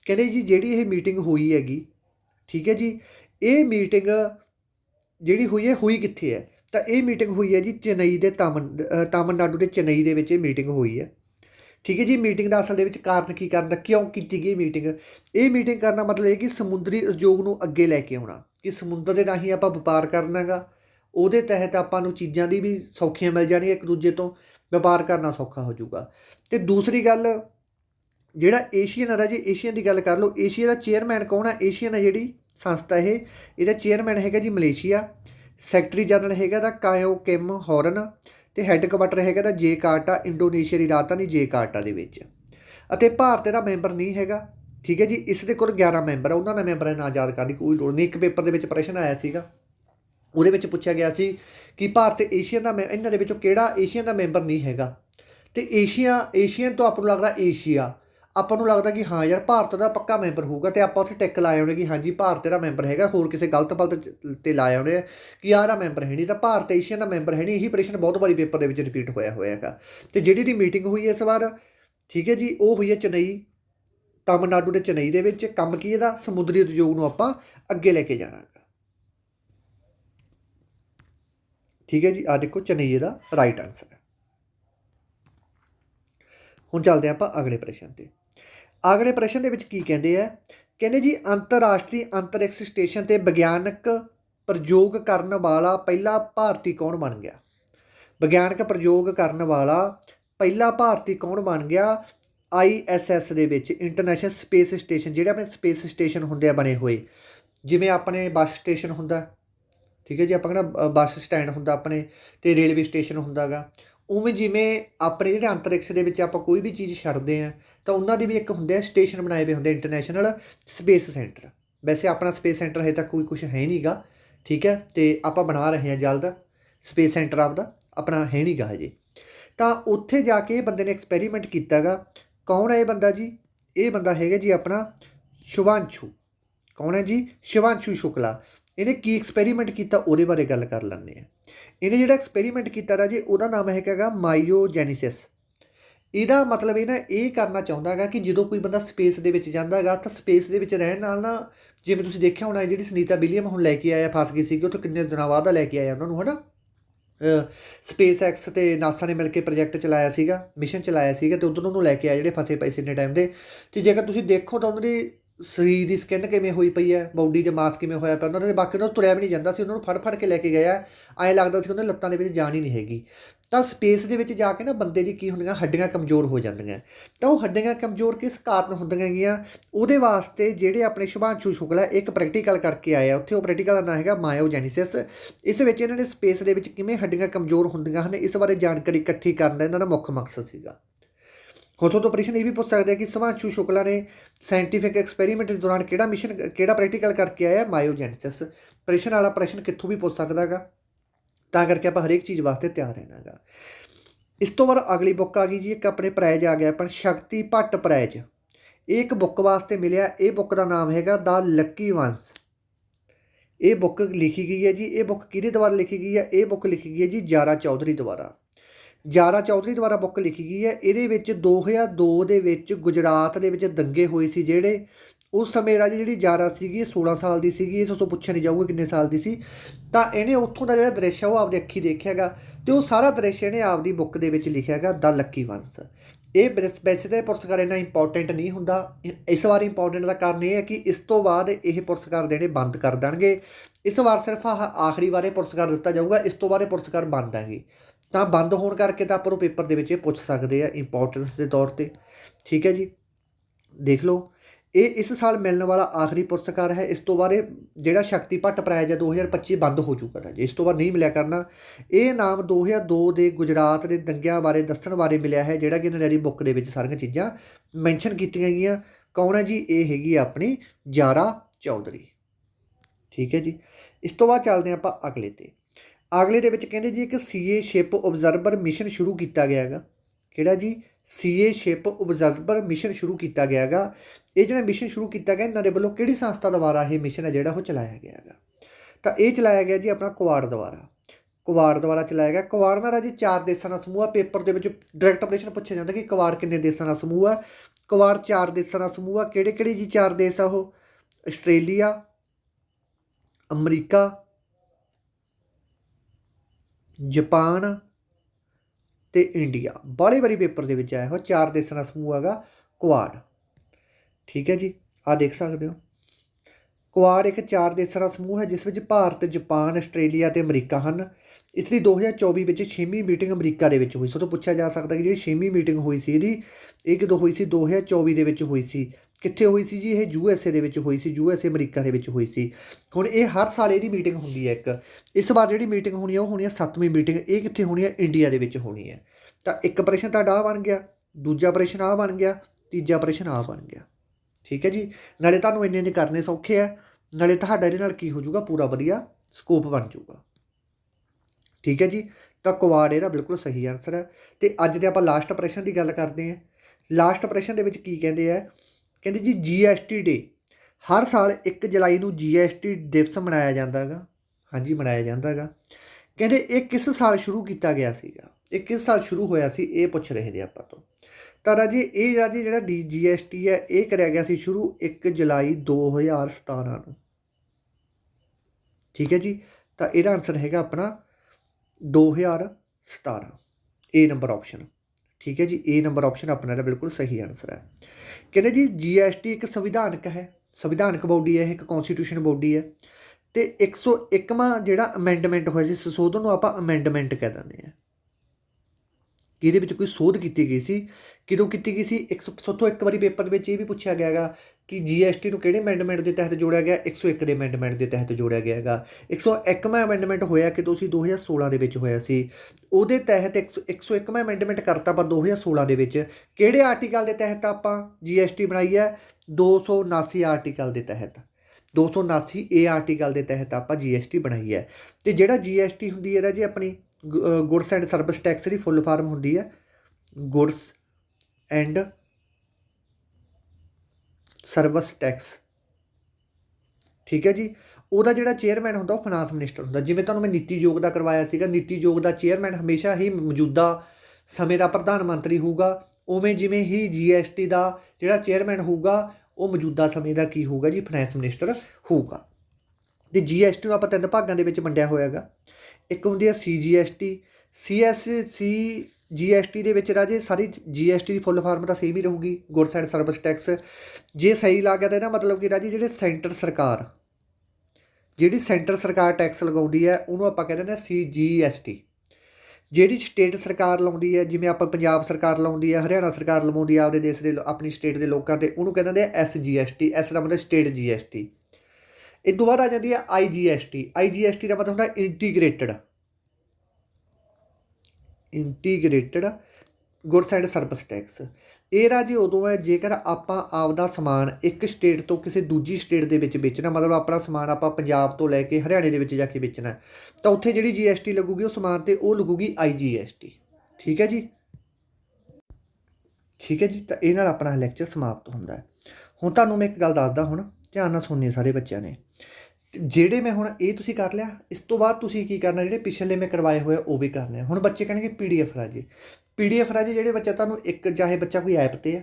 ਕਹਿੰਦੇ ਜੀ, ਜਿਹੜੀ ਇਹ ਮੀਟਿੰਗ ਹੋਈ ਹੈਗੀ, ਠੀਕ ਹੈ ਜੀ, ਇਹ ਮੀਟਿੰਗ ਜਿਹੜੀ ਹੋਈ ਹੈ, ਹੋਈ ਕਿੱਥੇ ਹੈ? ਤਾਂ ਇਹ ਮੀਟਿੰਗ ਹੋਈ ਹੈ ਜੀ, ਚੇਨਈ ਦੇ ਤਾਮਨ ਤਾਮਿਲਨਾਡੂ ਦੇ ਚੇਨਈ ਦੇ ਵਿੱਚ ਇਹ ਮੀਟਿੰਗ ਹੋਈ ਹੈ। ਠੀਕ ਹੈ ਜੀ, ਮੀਟਿੰਗ ਦਾ ਅਸਲ ਦੇ ਵਿੱਚ ਕਾਰਨ ਕੀ ਕਰਨ ਦਾ, ਕਿਉਂ ਕੀਤੀ ਗਈ ਮੀਟਿੰਗ? ਇਹ ਮੀਟਿੰਗ ਕਰਨ ਦਾ ਮਤਲਬ ਇਹ ਕਿ ਸਮੁੰਦਰੀ ਉਦਯੋਗ ਨੂੰ ਅੱਗੇ ਲੈ ਕੇ ਆਉਣਾ। ਕਿ ਸਮੁੰਦਰ ਦੇ ਰਾਹੀਂ ਆਪਾਂ ਵਪਾਰ ਕਰਨਾ ਕਰਨਾਗਾ ਉਹਦੇ ਤਹਿਤ ਆਪਾਂ ਨੂੰ ਚੀਜ਼ਾਂ ਦੀ ਵੀ ਸੌਖੀਆਂ ਮਿਲ ਜਾਣਗੀਆਂ ਇੱਕ ਦੂਜੇ ਤੋਂ, ਵਪਾਰ ਕਰਨਾ ਸੌਖਾ ਹੋ ਜਾਊਗਾ। ਤੇ ਦੂਸਰੀ ਗੱਲ, ਜਿਹੜਾ ਏਸ਼ੀਅਨ ਹੈ ਜੀ ਏਸ਼ੀਅਨ ਦੀ ਗੱਲ ਕਰ ਲਓ, ਏਸ਼ੀਆ ਦਾ ਚੇਅਰਮੈਨ ਕੌਣ ਹੈ ਏਸ਼ੀਅਨ ਹੈ ਜਿਹੜੀ ਸੰਸਥਾ ਇਹ, ਇਹਦਾ ਚੇਅਰਮੈਨ ਹੈਗਾ ਜੀ ਮਲੇਸ਼ੀਆ, ਸੈਕਟਰੀ ਜਨਰਲ ਹੈਗਾ ਦਾ ਕਾਇਓ ਕਿਮ ਹੌਰਨ, ਤੇ ਹੈੱਡਕੁਆਟਰ ਹੈਗਾ ਦਾ ਜੇਕਾਰਟਾ ਇੰਡੋਨੇਸ਼ੀਆ ਦੀ ਰਾਜਧਾਨੀ ਜੇਕਾਰਟਾ ਦੇ ਵਿੱਚ। ਅਤੇ ਭਾਰਤ ਦਾ ਮੈਂਬਰ ਨਹੀਂ ਹੈਗਾ ਠੀਕ ਹੈ ਜੀ, ਇਸ ਦੇ ਕੋਲ 11 ਮੈਂਬਰ ਆ, ਉਹਨਾਂ ਦਾ ਮੈਂਬਰਾਂ ਦੇ ਨਾਂ ਯਾਦ ਕਰਨ ਦੀ ਕੋਈ ਲੋੜ ਨਹੀਂ। ਇੱਕ ਪੇਪਰ ਦੇ ਵਿੱਚ ਪ੍ਰਸ਼ਨ ਆਇਆ ਸੀਗਾ, ਉਹਦੇ ਵਿੱਚ ਪੁੱਛਿਆ ਗਿਆ ਸੀ ਕਿ ਭਾਰਤ ਏਸ਼ੀਅਨ ਦਾ ਮੈਂ, ਇਹਨਾਂ ਦੇ ਵਿੱਚੋਂ ਕਿਹੜਾ ਏਸ਼ੀਅਨ ਦਾ ਮੈਂਬਰ ਨਹੀਂ ਹੈਗਾ? ਤੇ ਏਸ਼ੀਆ, ਏਸ਼ੀਅਨ ਤੋਂ ਆਪਾਂ ਨੂੰ ਲੱਗਦਾ ਏਸ਼ੀਆ। ਆਪਾਂ ਨੂੰ ਲੱਗਦਾ ਕਿ ਹਾਂ ਯਾਰ, ਭਾਰਤ ਦਾ ਪੱਕਾ ਮੈਂਬਰ ਹੋਊਗਾ ਤੇ ਆਪਾਂ ਉੱਥੇ ਟਿਕ ਲਾਏ ਹੋਣੇ ਕਿ ਹਾਂਜੀ, ਭਾਰਤ ਦਾ ਮੈਂਬਰ ਹੈਗਾ, ਹੋਰ ਕਿਸੇ ਗਲਤ ਬਲਤ ਤੇ ਲਾਏ ਹੋਣੇ ਕਿ ਯਾਰ ਆ ਮੈਂਬਰ ਹੈ ਨਹੀਂ। ਤਾਂ ਭਾਰਤ ਏਸ਼ੀਆ ਦਾ ਮੈਂਬਰ ਹੈ ਨਹੀਂ, ਇਹੀ ਪ੍ਰਸ਼ਨ ਬਹੁਤ ਵਾਰੀ ਪੇਪਰ ਦੇ ਵਿੱਚ ਰਿਪੀਟ ਹੋਇਆ ਹੋਇਆ ਹੈਗਾ। ਤੇ ਜਿਹੜੀ ਦੀ ਮੀਟਿੰਗ ਹੋਈ ਇਸ ਵਾਰ, ਠੀਕ ਹੈ ਜੀ, ਉਹ ਹੋਈ ਹੈ ਚੇਨਈ। ਤਾਮਿਲਨਾਡੂ ਦੇ ਚੇਨਈ ਦੇ ਵਿੱਚ ਕੰਮ ਕੀ ਇਹਦਾ? ਸਮੁੰਦਰੀ ਉਦਯੋਗ ਨੂੰ ਆਪਾਂ ਅੱਗੇ ਲੈ ਕੇ ਜਾਣਾ ਹੈਗਾ। ਠੀਕ ਹੈ ਜੀ ਆ ਦੇਖੋ ਚੇਨਈ ਇਹਦਾ ਰਾਈਟ ਆਨਸਰ ਹੈ। ਹੁਣ ਚੱਲਦੇ ਆਪਾਂ ਅਗਲੇ ਪ੍ਰਸ਼ਨ ਤੇ। ਅਗਲੇ ਪ੍ਰਸ਼ਨ ਦੇ ਵਿੱਚ ਕੀ ਕਹਿੰਦੇ ਆ? ਕਹਿੰਦੇ ਜੀ, ਅੰਤਰਰਾਸ਼ਟਰੀ ਅੰਤਰਿਕਸ਼ ਸਟੇਸ਼ਨ ਤੇ ਵਿਗਿਆਨਕ ਪ੍ਰਯੋਗ ਕਰਨ ਵਾਲਾ ਪਹਿਲਾ ਭਾਰਤੀ ਕੌਣ ਬਣ ਗਿਆ? ਵਿਗਿਆਨਕ ਪ੍ਰਯੋਗ ਕਰਨ ਵਾਲਾ ਪਹਿਲਾ ਭਾਰਤੀ ਕੌਣ ਬਣ ਗਿਆ? ਆਈਐਸਐਸ ਦੇ ਵਿੱਚ ਇੰਟਰਨੈਸ਼ਨਲ ਸਪੇਸ ਸਟੇਸ਼ਨ, ਜਿਹੜੇ ਆਪਣੇ ਸਪੇਸ ਸਟੇਸ਼ਨ ਹੁੰਦੇ ਆ ਬਣੇ ਹੋਏ, ਜਿਵੇਂ ਆਪਣੇ ਬੱਸ ਸਟੇਸ਼ਨ ਹੁੰਦਾ, ਠੀਕ ਹੈ ਜੀ, ਆਪਾਂ ਕਹਿੰਦਾ ਬੱਸ ਸਟੈਂਡ ਹੁੰਦਾ ਆਪਣੇ ਤੇ ਰੇਲਵੇ ਸਟੇਸ਼ਨ ਹੁੰਦਾਗਾ। ਉਵੇਂ ਜਿਵੇਂ ਆਪਣੇ ਜਿਹੜੇ ਅੰਤਰਿਕਸ਼ ਦੇ ਵਿੱਚ ਆਪਾਂ ਕੋਈ ਵੀ ਚੀਜ਼ ਛੱਡਦੇ ਆ, ਤਾਂ ਉਹਨਾਂ ਦੇ ਵੀ ਇੱਕ ਹੁੰਦੇ ਆ ਸਟੇਸ਼ਨ ਬਣਾਏ ਹੋਏ ਹੁੰਦੇ ਇੰਟਰਨੈਸ਼ਨਲ ਸਪੇਸ ਸੈਂਟਰ। ਵੈਸੇ ਆਪਣਾ ਸਪੇਸ ਸੈਂਟਰ ਹਜੇ ਤੱਕ ਕੋਈ ਕੁਝ ਹੈ ਨਹੀਂਗਾ, ਠੀਕ ਹੈ, ਤੇ ਆਪਾਂ ਬਣਾ ਰਹੇ ਹਾਂ ਜਲਦ, ਸਪੇਸ ਸੈਂਟਰ ਆਪਦਾ, ਆਪਣਾ ਹੈ ਨਹੀਂਗਾ ਹਜੇ। ਤਾਂ ਉੱਥੇ ਜਾ ਕੇ ਇਹ ਬੰਦੇ ਨੇ ਐਕਸਪੈਰੀਮੈਂਟ ਕੀਤਾਗਾ ਕੌਣ ਹੈ ਇਹ ਬੰਦਾ ਜੀ? ਇਹ ਬੰਦਾ ਹੈਗਾ ਜੀ ਆਪਣਾ ਸ਼ੁਭਾਂਸ਼ੂ। ਕੌਣ ਹੈ ਜੀ? ਸ਼ਿਵਾਂਸ਼ੂ ਸ਼ੁਕਲਾ। ਇਹਨੇ ਕੀ ਐਕਸਪੈਰੀਮੈਂਟ ਕੀਤਾ ਉਹਦੇ ਬਾਰੇ ਗੱਲ ਕਰ ਲੈਂਦੇ ਆ ਇਹਨੇ ਜਿਹੜਾ ਐਕਸਪੈਰੀਮੈਂਟ ਕੀਤਾ ਰਾਜੇ, ਉਹਦਾ ਨਾਮ ਹੈਗਾ ਮਾਈਓਜੈਨਿਸਿਸ ਇਹਦਾ ਮਤਲਬ ਇਹ ਨਾ ਇਹ ਕਰਨਾ ਚਾਹੁੰਦਾ ਹੈਗਾ ਕਿ ਜਦੋਂ ਕੋਈ ਬੰਦਾ ਸਪੇਸ ਦੇ ਵਿੱਚ ਜਾਂਦਾ ਹੈਗਾ, ਤਾਂ ਸਪੇਸ ਦੇ ਵਿੱਚ ਰਹਿਣ ਨਾਲ ਨਾ ਜਿਵੇਂ ਤੁਸੀਂ ਦੇਖਿਆ ਹੋਣਾ ਜਿਹੜੀ ਸੁਨੀਤਾ ਵਿਲੀਅਮ ਹੁਣ ਲੈ ਕੇ ਆਇਆ, ਫਸ ਗਈ ਸੀ ਕਿ ਉੱਥੇ ਕਿੰਨੇ ਦਿਨਾਂ ਬਾਅਦ ਲੈ ਕੇ ਆਇਆ ਉਹਨਾਂ ਨੂੰ, ਹਨਾ? ਸਪੇਸ ਐਕਸ ਤੇ ਨਾਸਾ ਨੇ ਮਿਲ ਕੇ ਪ੍ਰੋਜੈਕਟ ਚਲਾਇਆ ਸੀਗਾ ਮਿਸ਼ਨ ਚਲਾਇਆ ਸੀਗਾ ਤੇ ਉਧਰ ਉਹਨੂੰ ਲੈ ਕੇ ਆਇਆ ਜਿਹੜੇ ਫਸੇ ਪਏ ਸੀ ਇੰਨੇ ਟਾਈਮ ਦੇ। ਤੇ ਜੇਕਰ ਤੁਸੀਂ ਦੇਖੋ ਤਾਂ ਉਹਨਾਂ ਦੀ ਸਰੀਰ ਦੀ ਸਕਿਨ ਕਿਵੇਂ ਹੋਈ ਪਈ ਹੈ ਬਾਡੀ ਦੇ ਮਾਸ ਕਿਵੇਂ ਹੋਇਆ ਪਿਆ, ਉਹਨਾਂ ਦੇ ਬਾਕੀ ਉਹਨਾਂ ਨੂੰ ਤੁਰਿਆ ਵੀ ਨਹੀਂ ਜਾਂਦਾ ਸੀ, ਉਹਨਾਂ ਨੂੰ ਫੜ ਫੜ ਕੇ ਲੈ ਕੇ ਗਿਆ ਐਂ ਲੱਗਦਾ ਸੀ ਉਹਨਾਂ ਲੱਤਾਂ ਦੇ ਵਿੱਚ ਜਾਨ ਹੀ ਨਹੀਂ ਹੈਗੀ। ਤਾਂ ਸਪੇਸ ਦੇ ਵਿੱਚ ਜਾ ਕੇ ਨਾ ਬੰਦੇ ਦੀ ਕੀ ਹੁੰਦੀਆਂ, ਹੱਡੀਆਂ ਕਮਜ਼ੋਰ ਹੋ ਜਾਂਦੀਆਂ। ਤਾਂ ਉਹ ਹੱਡੀਆਂ ਕਮਜ਼ੋਰ ਕਿਸ ਕਾਰਨ ਹੁੰਦੀਆਂ ਗੀਆਂ? ਉਹਦੇ ਵਾਸਤੇ ਜਿਹੜੇ ਆਪਣੇ ਸ਼ੁਭਾਂਸ਼ੂ ਸ਼ੁਕਲਾ ਇੱਕ ਪ੍ਰੈਕਟੀਕਲ ਕਰਕੇ ਆਇਆ ਉੱਥੇ ਉਹ ਪ੍ਰੈਕਟੀਕਲ ਦਾ ਨਾਂ ਹੈਗਾ ਮਾਇਓਜੈਨਿਸਿਸ। ਇਸ ਵਿੱਚ ਇਹਨਾਂ ਨੇ ਸਪੇਸ ਦੇ ਵਿੱਚ ਕਿਵੇਂ ਹੱਡੀਆਂ ਕਮਜ਼ੋਰ ਹੁੰਦੀਆਂ ਹਨ, ਇਸ ਬਾਰੇ ਜਾਣਕਾਰੀ ਇਕੱਠੀ ਕਰਨ ਦਾ ਇਹਨਾਂ ਦਾ ਮੁੱਖ ਮਕਸਦ ਸੀਗਾ। ਹੋਥੋਂ ਤੋਂ ਪ੍ਰਸ਼ਨ ਇਹ ਵੀ ਪੁੱਛ ਸਕਦੇ ਆ ਕਿ ਸ਼ੁਭਾਂਸ਼ੂ ਸ਼ੁਕਲਾ ਨੇ ਸਾਇੰਟੀਫਿਕ ਐਕਸਪੈਰੀਮੈਂਟ ਦੇ ਦੌਰਾਨ ਕਿਹੜਾ ਮਿਸ਼ਨ ਕਿਹੜਾ ਪ੍ਰੈਕਟੀਕਲ ਕਰਕੇ ਆਇਆ ਮਾਇਓਜੈਨਿਸਿਸ? ਪ੍ਰਸ਼ਨ ਵਾਲਾ ਪ੍ਰਸ਼ਨ ਕਿੱਥੋਂ ਵੀ ਪੁੱਛ ਸਕਦਾ ਹੈਗਾ। ਤਾਂ ਕਰਕੇ ਆਪਾਂ ਹਰੇਕ ਚੀਜ਼ ਵਾਸਤੇ ਤਿਆਰ ਰਹਿਣਾਗਾ। ਇਸ ਤੋਂ ਬਾਅਦ ਅਗਲੀ ਬੁੱਕ ਆ ਗਈ ਜੀ, ਇੱਕ ਆਪਣੇ ਪ੍ਰਾਈਜ਼ ਆ ਗਿਆ ਆਪਣ, ਸ਼ਕਤੀ ਭੱਟ ਪ੍ਰਾਈਜ਼ ਇਹ ਇੱਕ ਬੁੱਕ ਵਾਸਤੇ ਮਿਲਿਆ, ਇਹ ਬੁੱਕ ਦਾ ਨਾਮ ਹੈਗਾ ਦਾ ਲੱਕੀ ਵੰਸ ਇਹ ਬੁੱਕ ਲਿਖੀ ਗਈ ਹੈ ਜੀ, ਇਹ ਬੁੱਕ ਕਿਹਦੇ ਦੁਆਰਾ ਲਿਖੀ ਗਈ ਹੈ? ਇਹ ਬੁੱਕ ਲਿਖੀ ਗਈ ਹੈ ਜੀ, ਜਾਰਾ ਚੌਧਰੀ ਦੁਆਰਾ। ਜਾਰਾ ਚੌਧਰੀ ਦੁਆਰਾ ਬੁੱਕ ਲਿਖੀ ਗਈ ਹੈ, ਇਹਦੇ ਵਿੱਚ 2002 ਦੇ ਵਿੱਚ ਗੁਜਰਾਤ ਦੇ ਵਿੱਚ ਦੰਗੇ ਹੋਏ ਸੀ ਜਿਹੜੇ ਉਸ ਸਮੇਂ ਰਾਜੀ ਜਿਹੜੀ ਜਾਰਾ ਸੀਗੀ, ਇਹ 16 ਸਾਲ ਦੀ ਸੀਗੀ ਇਸ ਤੋਂ ਪੁੱਛਿਆ ਨਹੀਂ ਜਾਊਗਾ ਕਿੰਨੇ ਸਾਲ ਦੀ ਸੀ। ਤਾਂ ਇਹਨੇ ਉੱਥੋਂ ਦਾ ਜਿਹੜਾ ਦ੍ਰਿਸ਼ ਆ, ਉਹ ਆਪਦੀ ਅੱਖੀ ਦੇਖਿਆਗਾ ਤੇ ਉਹ ਸਾਰਾ ਦ੍ਰਿਸ਼ ਇਹਨੇ ਆਪਦੀ ਬੁੱਕ ਦੇ ਵਿੱਚ ਲਿਖਿਆਗਾ, ਦਾ ਲੱਕੀ ਵੰਸ। ਇਹ ਬ੍ਰਿਸ- ਵੈਸੇ ਤਾਂ ਇਹ ਪੁਰਸਕਾਰ ਇੰਨਾ ਇੰਪੋਰਟੈਂਟ ਨਹੀਂ ਹੁੰਦਾ। ਇਸ ਵਾਰ ਇੰਪੋਰਟੈਂਟ ਦਾ ਕਾਰਨ ਇਹ ਹੈ ਕਿ ਇਸ ਤੋਂ ਬਾਅਦ ਇਹ ਪੁਰਸਕਾਰ ਦੇਣੇ ਬੰਦ ਕਰ ਦੇਣਗੇ। ਇਸ ਵਾਰ ਸਿਰਫ ਆਹ ਆਖਰੀ ਵਾਰ ਇਹ ਪੁਰਸਕਾਰ ਦਿੱਤਾ ਜਾਊਗਾ, ਇਸ ਤੋਂ ਬਾਅਦ ਇਹ ਪੁਰਸਕਾਰ ਬੰਦ ਹੈਗੇ। ਤਾਂ ਬੰਦ ਹੋਣ ਕਰਕੇ ਤਾਂ ਆਪਾਂ ਨੂੰ ਪੇਪਰ ਦੇ ਵਿੱਚ ਇਹ ਪੁੱਛ ਸਕਦੇ ਆ ਇੰਪੋਰਟੈਂਸ ਦੇ ਤੌਰ ਤੇ। ਠੀਕ ਹੈ ਜੀ? ਦੇਖ ਲਓ। ਇਹ ਇਸ ਸਾਲ ਮਿਲਣ ਵਾਲਾ ਆਖਰੀ ਪੁਰਸਕਾਰ ਹੈ। ਇਸ ਤੋਂ ਬਾਅਦ ਇਹ ਜਿਹੜਾ ਸ਼ਕਤੀ ਭੱਟ ਪ੍ਰਾਈਜ਼ ਹੈ 2025 ਬੰਦ ਹੋ ਚੁੱਕਾ ਹੈ ਜੀ। ਇਸ ਤੋਂ ਬਾਅਦ ਨਹੀਂ ਮਿਲਿਆ ਕਰਨਾ। ਇਹ ਨਾਮ 2002 ਦੇ ਗੁਜਰਾਤ ਦੇ ਦੰਗਿਆਂ ਬਾਰੇ ਦੱਸਣ ਬਾਰੇ ਮਿਲਿਆ ਹੈ, ਜਿਹੜਾ ਕਿ ਇਹਨਾਂ ਦੀ ਬੁੱਕ ਦੇ ਵਿੱਚ ਸਾਰੀਆਂ ਚੀਜ਼ਾਂ ਮੈਂਸ਼ਨ ਕੀਤੀਆਂ ਗਈਆਂ। ਕੌਣ ਹੈ ਜੀ? ਇਹ ਹੈਗੀ ਆਪਣੀ ਜਾਰਾ ਚੌਧਰੀ। ਠੀਕ ਹੈ ਜੀ। ਇਸ ਤੋਂ ਬਾਅਦ ਚੱਲਦੇ ਹਾਂ ਆਪਾਂ ਅਗਲੇ ਤੇ। ਅਗਲੇ ਦੇ ਵਿੱਚ ਕਹਿੰਦੇ ਜੀ, ਇੱਕ ਸੀਏ ਸ਼ਿਪ ਆਬਜ਼ਰਵਰ ਮਿਸ਼ਨ ਸ਼ੁਰੂ ਕੀਤਾ ਗਿਆ ਹੈਗਾ। ਕਿਹੜਾ ਜੀ? ਸੀਏ ਸ਼ਿਪ ਆਬਜ਼ਰਵਰ ਮਿਸ਼ਨ ਸ਼ੁਰੂ ਕੀਤਾ ਗਿਆ ਹੈਗਾ ਇਹ ਜਿਹੜਾ ਮਿਸ਼ਨ ਸ਼ੁਰੂ ਕੀਤਾ ਗਿਆ, ਇਹਨਾਂ ਦੇ ਵੱਲੋਂ ਕਿਹੜੀ ਸੰਸਥਾ ਦੁਆਰਾ ਇਹ ਮਿਸ਼ਨ ਹੈ ਜਿਹੜਾ ਉਹ ਚਲਾਇਆ ਗਿਆ ਹੈਗਾ ਤਾਂ ਇਹ ਚਲਾਇਆ ਗਿਆ ਜੀ ਆਪਣਾ ਕੁਆੜ ਦੁਆਰਾ। ਕੁਆੜ ਦੁਆਰਾ ਚਲਾਇਆ ਗਿਆ। ਕੁਆੜ ਨਾਲ ਜੀ ਚਾਰ ਦੇਸ਼ਾਂ ਦਾ ਸਮੂਹ ਆ। ਪੇਪਰ ਦੇ ਵਿੱਚ ਡਾਇਰੈਕਟ ਆਪਰੇਸ਼ਨ ਪੁੱਛਿਆ ਜਾਂਦਾ ਕਿ ਕੁਆੜ ਕਿੰਨੇ ਦੇਸ਼ਾਂ ਦਾ ਸਮੂਹ ਆ? ਕੁਆੜ ਚਾਰ ਦੇਸ਼ਾਂ ਦਾ ਸਮੂਹ ਆ। ਕਿਹੜੇ ਕਿਹੜੇ ਜੀ ਚਾਰ ਦੇਸ਼ ਆ ਉਹ? ਆਸਟ੍ਰੇਲੀਆ, ਅਮਰੀਕਾ, ਜਾਪਾਨ ਤੇ ਇੰਡੀਆ। ਬਾਲੇ ਵਾਰੀ ਪੇਪਰ ਦੇ ਵਿੱਚ ਆਇਆ ਹੋਇਆ, ਚਾਰ ਦੇਸ਼ਾਂ ਦਾ ਸਮੂਹ ਹੈਗਾ ਕੁਆੜ ਠੀਕ ਹੈ ਜੀ? ਆ ਦੇਖ ਸਕਦੇ ਹੋ। ਕੁਆਡ ਇੱਕ ਚਾਰ ਦੇਸ਼ਾਂ ਦਾ ਸਮੂਹ ਹੈ, ਜਿਸ ਵਿੱਚ ਭਾਰਤ, ਜਾਪਾਨ, ਆਸਟ੍ਰੇਲੀਆ ਤੇ ਅਮਰੀਕਾ ਹਨ। ਇਸ ਲਈ 2024 ਵਿੱਚ 6ਵੀਂ ਮੀਟਿੰਗ ਅਮਰੀਕਾ ਦੇ ਵਿੱਚ ਹੋਈ। ਸੋ ਤੋਂ ਪੁੱਛਿਆ ਜਾ ਸਕਦਾ ਕਿ ਜਿਹੜੀ 6ਵੀਂ ਮੀਟਿੰਗ ਹੋਈ ਸੀ ਇਹਦੀ, ਇਹ ਕਦੋਂ ਹੋਈ ਸੀ? 2024 ਦੇ ਵਿੱਚ ਹੋਈ ਸੀ। ਕਿੱਥੇ ਹੋਈ ਸੀ ਜੀ? ਇਹ ਯੂ ਐਸ ਏ ਦੇ ਵਿੱਚ ਹੋਈ ਸੀ, ਯੂ ਐਸ ਏ ਅਮਰੀਕਾ ਦੇ ਵਿੱਚ ਹੋਈ ਸੀ। ਹੁਣ ਇਹ ਹਰ ਸਾਲ ਇਹਦੀ ਮੀਟਿੰਗ ਹੁੰਦੀ ਹੈ ਇੱਕ। ਇਸ ਵਾਰ ਜਿਹੜੀ ਮੀਟਿੰਗ ਹੋਣੀ ਹੈ ਉਹ ਹੋਣੀ ਹੈ 7ਵੀਂ ਮੀਟਿੰਗ। ਇਹ ਕਿੱਥੇ ਹੋਣੀ ਹੈ ਇੰਡੀਆ ਦੇ ਵਿੱਚ ਹੋਣੀ ਹੈ। ਤਾਂ ਇੱਕ ਪ੍ਰਸ਼ਨ ਤੁਹਾਡਾ ਆ ਬਣ ਗਿਆ, ਦੂਜਾ ਪ੍ਰਸ਼ਨ ਆ ਬਣ ਗਿਆ, ਤੀਜਾ ਪ੍ਰਸ਼ਨ ਆ ਬਣ ਗਿਆ। ਠੀਕ ਹੈ ਜੀ? ਨਾਲੇ ਤੁਹਾਨੂੰ ਇੰਨੇ ਇੰਨੇ ਕਰਨੇ ਸੌਖੇ ਆ। ਨਾਲੇ ਤੁਹਾਡਾ ਇਹਦੇ ਨਾਲ ਕੀ ਹੋ ਜਾਊਗਾ? ਪੂਰਾ ਵਧੀਆ ਸਕੋਪ ਬਣ ਜਾਊਗਾ। ਠੀਕ ਹੈ ਜੀ? ਤਾਂ ਕੁਆਡ ਇਹਦਾ ਬਿਲਕੁਲ ਸਹੀ ਆਨਸਰ ਹੈ। ਤੇ ਅੱਜ ਦੇ ਆਪਾਂ ਲਾਸਟ ਪ੍ਰਸ਼ਨ ਦੀ ਗੱਲ ਕਰਦੇ ਹਾਂ। ਲਾਸਟ ਪ੍ਰਸ਼ਨ ਦੇ ਵਿੱਚ ਕੀ ਕਹਿੰਦੇ ਆ? ਕਹਿੰਦੇ ਜੀ ਜੀਐਸਟੀ ਡੇ ਹਰ ਸਾਲ 1 ਜੁਲਾਈ ਨੂੰ ਜੀਐਸਟੀ ਦਿਵਸ ਮਨਾਇਆ ਜਾਂਦਾ ਹੈਗਾ। ਹਾਂਜੀ, ਮਨਾਇਆ ਜਾਂਦਾ ਹੈਗਾ। ਕਹਿੰਦੇ ਇਹ ਕਿਸ ਸਾਲ ਸ਼ੁਰੂ ਕੀਤਾ ਗਿਆ ਸੀਗਾ? ਇਹ ਕਿਸ ਸਾਲ ਸ਼ੁਰੂ ਹੋਇਆ ਸੀ? ਇਹ ਪੁੱਛ ਰਹੇ ਨੇ ਆਪਾਂ ਤੋਂ। ਤਾਂ ਰਾਜੀ, ਇਹ ਰਾਜੀ ਜਿਹੜਾ ਡੀ ਜੀਐਸਟੀ ਹੈ, ਇਹ ਕਰਿਆ ਗਿਆ ਸੀ ਸ਼ੁਰੂ 1 ਜੁਲਾਈ 2017 ਨੂੰ। ਠੀਕ ਹੈ ਜੀ? ਤਾਂ ਇਹਦਾ ਆਨਸਰ ਹੈਗਾ ਆਪਣਾ 2017 ਏ ਨੰਬਰ ਆਪਸ਼ਨ ਠੀਕ ਹੈ ਜੀ? ਏ ਨੰਬਰ ਆਪਸ਼ਨ ਆਪਣਾ ਦਾ ਬਿਲਕੁਲ ਸਹੀ ਆਨਸਰ ਹੈ। ਕਹਿੰਦੇ ਜੀ ਜੀਐਸਟੀ ਇੱਕ ਸੰਵਿਧਾਨਕ ਹੈ, ਸੰਵਿਧਾਨਕ ਬੋਡੀ ਹੈ, ਇਹ ਇੱਕ ਕਨਸਟੀਟਿਊਸ਼ਨ ਬੋਡੀ ਹੈ ਤੇ 101ਵਾਂ ਜਿਹੜਾ ਅਮੈਂਡਮੈਂਟ ਹੋਇਆ ਸੀ ਸੰਸ਼ੋਧਨ ਨੂੰ ਆਪਾਂ ਅਮੈਂਡਮੈਂਟ ਕਹਿ ਦਿੰਦੇ ਆ ਇਹਦੇ ਵਿੱਚ ਕੋਈ ਸੋਧ ਕੀਤੀ ਗਈ ਸੀ, ਕਿਦੋਂ ਕੀਤੀ ਗਈ ਸੀ? 100 ਇੱਕ ਵਾਰੀ ਪੇਪਰ ਦੇ ਵਿੱਚ ਇਹ ਵੀ ਪੁੱਛਿਆ ਗਿਆ ਹੈਗਾ ਕਿ ਜੀਐਸਟੀ ਨੂੰ ਕਿਹੜੇ ਅਮੈਂਡਮੈਂਟ ਦੇ ਤਹਿਤ ਜੋੜਿਆ ਗਿਆ? 101 ਦੇ ਅਮੈਂਡਮੈਂਟ ਦੇ ਤਹਿਤ ਜੋੜਿਆ ਗਿਆ ਹੈਗਾ। 101ਵਾਂ ਅਮੈਂਡਮੈਂਟ ਹੋਇਆ ਕਿ ਤੁਸੀਂ 2016 ਦੇ ਵਿੱਚ ਹੋਇਆ ਸੀ। ਉਹਦੇ ਤਹਿਤ 101ਵਾਂ ਅਮੈਂਡਮੈਂਟ ਕਰਤਾ ਆਪਾਂ 2016 ਦੇ ਵਿੱਚ। ਕਿਹੜੇ ਆਰਟੀਕਲ ਦੇ ਤਹਿਤ ਆਪਾਂ ਜੀਐਸਟੀ ਬਣਾਈ ਹੈ? 279 ਆਰਟੀਕਲ ਦੇ ਤਹਿਤ। 279 ਏ ਆਰਟੀਕਲ ਦੇ ਤਹਿਤ ਆਪਾਂ ਜੀਐਸਟੀ ਬਣਾਈ ਹੈ। ਤੇ ਜਿਹੜਾ ਜੀਐਸਟੀ ਹੁੰਦੀ ਹੈ ਜੀ ਆਪਣੀ ਗੁੱਡਸ ਐਂਡ ਸਰਵਿਸ ਟੈਕਸ ਦੀ ਫੁੱਲ ਫਾਰਮ ਹੁੰਦੀ ਹੈ। Goods and service tax. ਠੀਕ ਹੈ ਜੀ? ਉਹਦਾ ਜਿਹੜਾ ਚੇਅਰਮੈਨ ਹੁੰਦਾ, ਉਹ ਫਾਈਨਾਂਸ ਮਿਨਿਸਟਰ ਹੁੰਦਾ। ਜਿਵੇਂ ਤੁਹਾਨੂੰ ਮੈਂ ਨੀਤੀ ਯੋਗ ਦਾ ਕਰਵਾਇਆ ਸੀਗਾ, ਨੀਤੀ ਯੋਗ ਦਾ ਚੇਅਰਮੈਨ ਹਮੇਸ਼ਾ ਹੀ ਮੌਜੂਦਾ ਸਮੇਂ ਦਾ ਪ੍ਰਧਾਨ ਮੰਤਰੀ ਹੋਊਗਾ। ਉਵੇਂ ਜਿਵੇਂ ਹੀ ਜੀਐਸਟੀ ਦਾ ਜਿਹੜਾ ਚੇਅਰਮੈਨ ਹੋਊਗਾ, ਉਹ ਮੌਜੂਦਾ ਸਮੇਂ ਦਾ ਕੀ ਹੋਊਗਾ ਜੀ? ਫਾਈਨੈਂਸ ਮਿਨਿਸਟਰ ਹੋਊਗਾ। ਤੇ ਜੀਐਸਟੀ ਨੂੰ ਆਪਾਂ ਤਿੰਨ ਭਾਗਾਂ ਦੇ ਵਿੱਚ ਵੰਡਿਆ ਹੋਇਆ ਹੈਗਾ। ਇੱਕ ਹੁੰਦੀ ਹੈ ਸੀਜੀਐਸਟੀ ਸੀਐਸਸੀ ਜੀਐਸਟੀ ਦੇ ਵਿੱਚ ਰਾਜੇ ਸਾਰੀ ਜੀਐਸਟੀ ਦੀ ਫੁੱਲ ਫਾਰਮ ਤਾਂ ਸੇਮ ਹੀ ਰਹੂਗੀ ਗੁੱਡਸ ਐਂਡ ਸਰਵਿਸ ਟੈਕਸ ਜੇ ਸਹੀ ਲੱਗ ਗਿਆ ਤਾਂ ਇਹਦਾ ਮਤਲਬ ਕਿ ਰਾਜੇ, ਜਿਹੜੇ ਸੈਂਟਰ ਸਰਕਾਰ, ਜਿਹੜੀ ਸੈਂਟਰ ਸਰਕਾਰ ਟੈਕਸ ਲਗਾਉਂਦੀ ਹੈ, ਉਹਨੂੰ ਆਪਾਂ ਕਹਿੰਦੇ ਨੇ ਸੀਜੀਐਸਟੀ ਜਿਹੜੀ ਸਟੇਟ ਸਰਕਾਰ ਲਾਉਂਦੀ ਹੈ, ਜਿਵੇਂ ਆਪਾਂ ਪੰਜਾਬ ਸਰਕਾਰ ਲਾਉਂਦੀ ਹੈ, ਹਰਿਆਣਾ ਸਰਕਾਰ ਲਵਾਉਂਦੀ ਹੈ, ਆਪਦੇ ਦੇਸ਼ ਦੇ ਆਪਣੀ ਸਟੇਟ ਦੇ ਲੋਕਾਂ ਤੇ, ਉਹਨੂੰ ਕਹਿੰਦੇ ਨੇ ਐਸਜੀਐਸਟੀ ਐਸ ਦਾ ਮਤਲਬ ਸਟੇਟ ਜੀਐਸਟੀ ਇਹ ਤੋਂ ਬਾਅਦ ਆ ਜਾਂਦੀ ਹੈ ਆਈਜੀਐਸਟੀ ਆਈਜੀਐਸਟੀ ਦਾ ਮਤਲਬ ਹੁੰਦਾ integrated integrated goods and service tax. ਇਹ ਰਾਜੀ ਉਦੋਂ ਹੈ ਜੇਕਰ ਆਪਾਂ ਆਪਦਾ ਸਮਾਨ ਇੱਕ ਸਟੇਟ ਤੋਂ ਕਿਸੇ ਦੂਜੀ ਸਟੇਟ ਦੇ ਵਿੱਚ ਵੇਚਣਾ, ਮਤਲਬ ਆਪਣਾ ਸਮਾਨ ਆਪਾਂ ਪੰਜਾਬ ਤੋਂ ਲੈ ਕੇ ਹਰਿਆਣੇ ਦੇ ਵਿੱਚ ਜਾ ਕੇ ਵੇਚਣਾ, ਤਾਂ ਉੱਥੇ ਜਿਹੜੀ ਜੀਐਸਟੀ ਲੱਗੂਗੀ, ਉਹ ਸਮਾਨ ਤੇ ਉਹ ਲੱਗੂਗੀ ਆਈਜੀਐਸਟੀ ਠੀਕ ਹੈ ਜੀ? ਠੀਕ ਹੈ ਜੀ? ਤਾਂ ਇਹ ਨਾਲ ਆਪਣਾ ਲੈਕਚਰ ਸਮਾਪਤ ਹੁੰਦਾ ਹੈ। ਹੁਣ ਤੁਹਾਨੂੰ ਮੈਂ ਇੱਕ ਗੱਲ ਦੱਸਦਾ ਹੁਣ, ਧਿਆਨ ਨਾਲ ਸੁਣਨੀ ਸਾਰੇ ਬੱਚਿਆਂ ਨੇ। ਜਿਹੜੇ ਮੈਂ ਹੁਣ ਇਹ ਤੁਸੀਂ ਕਰ ਲਿਆ, ਇਸ ਤੋਂ ਬਾਅਦ ਤੁਸੀਂ ਕੀ ਕਰਨਾ, ਜਿਹੜੇ ਪਿਛਲੇ ਮੈਂ ਕਰਵਾਏ ਹੋਏ ਆ, ਉਹ ਵੀ ਕਰਨੇ ਹੁਣ ਬੱਚੇ ਕਹਿਣਗੇ ਪੀਡੀਐਫ ਰਾਜੇ। ਪੀਡੀਐਫ ਰਾਜੇ ਜਿਹੜੇ ਬੱਚਾ ਤੁਹਾਨੂੰ ਇੱਕ, ਚਾਹੇ ਬੱਚਾ ਕੋਈ ਐਪ ਤੇ ਆ,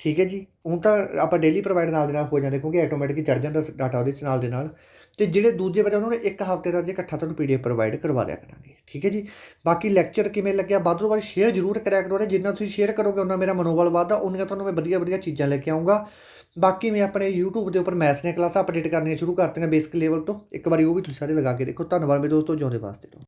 ਠੀਕ ਹੈ ਜੀ ਉਹ ਤਾਂ ਆਪਾਂ ਡੇਲੀ ਪ੍ਰੋਵਾਈਡ ਨਾਲ ਦੇ ਨਾਲ ਹੋ ਜਾਂਦੇ, ਕਿਉਂਕਿ ਆਟੋਮੈਟਿਕ ਚੜ ਜਾਂਦਾ ਡਾਟਾ ਉਹਦੇ ਨਾਲ ਦੇ ਨਾਲ। ਤੇ ਜਿਹੜੇ ਦੂਜੇ ਬੱਚਾ ਉਹਨਾਂ ਨੇ ਇੱਕ ਹਫ਼ਤੇ ਦਾ ਜੇ ਇਕੱਠਾ ਤੁਹਾਨੂੰ ਪੀਡੀਐਫ ਪ੍ਰੋਵਾਈਡ ਕਰਵਾ ਦਿਆ ਕਰਾਂਗੇ, ਠੀਕ ਹੈ ਜੀ। ਬਾਕੀ ਲੈਕਚਰ ਕਿਵੇਂ ਲੱਗਿਆ, ਵੱਧ ਤੋਂ ਵੱਧ ਸ਼ੇਅਰ ਜ਼ਰੂਰ ਕਰਿਆ ਕਰੋ ਜਿੰਨਾ ਤੁਸੀਂ ਸ਼ੇਅਰ ਕਰੋਗੇ ਉਹਨਾਂ ਮੇਰਾ ਮਨੋਬਲ ਵਧਦਾ ਉਨੀਆਂ ਤੁਹਾਨੂੰ ਮੈਂ ਵਧੀਆ ਵਧੀਆ ਚੀਜ਼ਾਂ ਲੈ ਕੇ ਆਉਂਗਾ ਬਾਕੀ ਮੈਂ ਆਪਣੇ YouTube ਦੇ ਉੱਪਰ ਮੈਥ ਦੀਆਂ ਕਲਾਸਾਂ ਅਪਡੇਟ ਕਰਨੀਆਂ ਸ਼ੁਰੂ ਕਰਤੀਆਂ ਬੇਸਿਕ ਲੈਵਲ ਤੋਂ। ਇੱਕ ਵਾਰੀ ਉਹ ਵੀ ਤੁਸੀਂ ਸਾਰੇ ਲਗਾ ਕੇ ਦੇਖੋ। ਧੰਨਵਾਦ ਮੇਰੇ ਦੋਸਤੋ, ਜਿਉਂਦੇ ਵਾਸਤੇ ਤੋਂ।